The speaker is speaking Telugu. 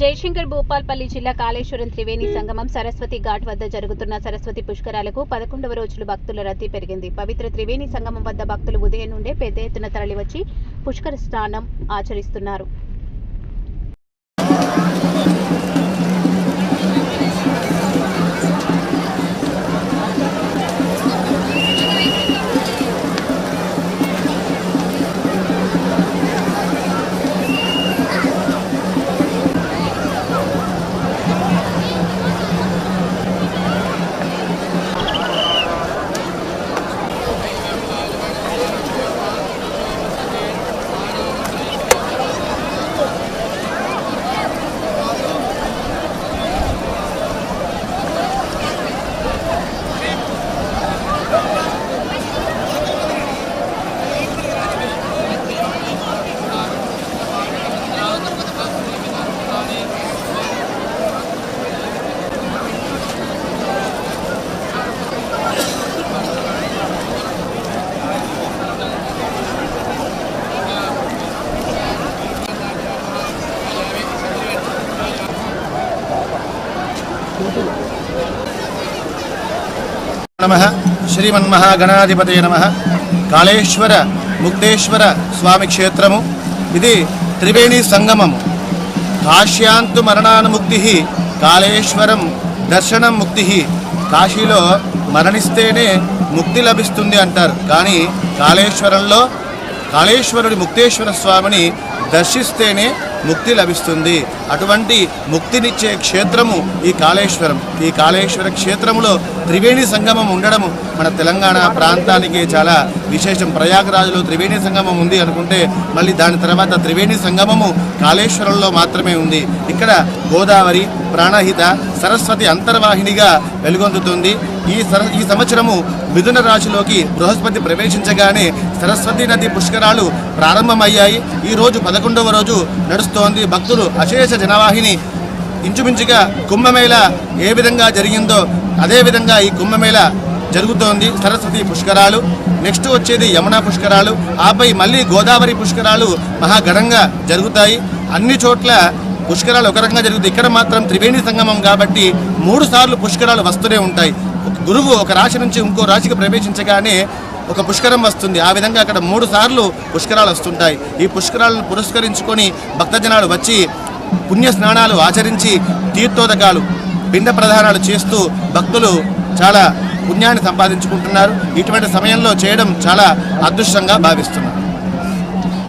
జయశంకర్ భూపాల్పల్లి జిల్లా కాళేశ్వరం త్రివేణి సంగమం సరస్వతి ఘాట్ వద్ద జరుగుతున్న సరస్వతి పుష్కరాలకు పదకొండవ రోజులు భక్తుల రద్దీ పెరిగింది. పవిత్ర త్రివేణి సంగమం వద్ద భక్తులు ఉదయం నుండే పెద్ద ఎత్తున తరలివచ్చి పుష్కర స్నానం ఆచరిస్తున్నారు. నమ. శ్రీమన్మహాగణాధిపతయ నమ. కాళేశ్వర ముక్తేశ్వర స్వామి క్షేత్రము. ఇది త్రివేణి సంగమము. కాశ్యాంతు మరణానుముక్తి కాళేశ్వరం దర్శనం ముక్తి. కాశీలో మరణిస్తేనే ముక్తి లభిస్తుంది అంటారు. కానీ కాళేశ్వరంలో కాళేశ్వరుడి ముక్తేశ్వర స్వామిని దర్శిస్తేనే ముక్తి లభిస్తుంది. అటువంటి ముక్తినిచ్చే క్షేత్రము ఈ కాళేశ్వరం. ఈ కాళేశ్వర క్షేత్రములో త్రివేణి సంగమం ఉండడము మన తెలంగాణ ప్రాంతానికి చాలా విశేషం. ప్రయాగరాజులో త్రివేణి సంగమం ఉంది అనుకుంటే మళ్ళీ దాని తర్వాత త్రివేణి సంగమము కాళేశ్వరంలో మాత్రమే ఉంది. ఇక్కడ గోదావరి ప్రాణహిత సరస్వతి అంతర్వాహినిగా వెలుగొందుతుంది. ఈ సర ఈ సంవత్సరము మిథున రాశిలోకి బృహస్పతి ప్రవేశించగానే సరస్వతి నది పుష్కరాలు ప్రారంభమయ్యాయి. ఈ రోజు పదకొండవ రోజు జరుగుతోంది భక్తులు అశేష జనవాహిని ఇంచుమించుగా కుంభమేళ ఏ విధంగా జరిగిందో అదేవిధంగా ఈ కుంభమేళ జరుగుతోంది. సరస్వతి పుష్కరాలు నెక్స్ట్ వచ్చేది యమునా పుష్కరాలు ఆపై మళ్ళీ గోదావరి పుష్కరాలు మహాఘనంగా జరుగుతాయి. అన్ని చోట్ల పుష్కరాలు ఒక రకంగా జరుగుతాయి. ఇక్కడ మాత్రం త్రివేణి సంగమం కాబట్టి మూడు సార్లు పుష్కరాలు వస్తూనే ఉంటాయి. గురువు ఒక రాశి నుంచి ఇంకో రాశికి ప్రవేశించగానే ఒక పుష్కరం వస్తుంది. ఆ విధంగా అక్కడ మూడు సార్లు పుష్కరాలు వస్తుంటాయి. ఈ పుష్కరాలను పురస్కరించుకొని భక్తజనాలు వచ్చి పుణ్య స్నానాలు ఆచరించి తీర్థోదకాలు పిండ ప్రదానాలు చేస్తూ భక్తులు చాలా పుణ్యాన్ని సంపాదించుకుంటున్నారు. ఇటువంటి సమయంలో చేయడం చాలా అదృష్టంగా భావిస్తున్నారు.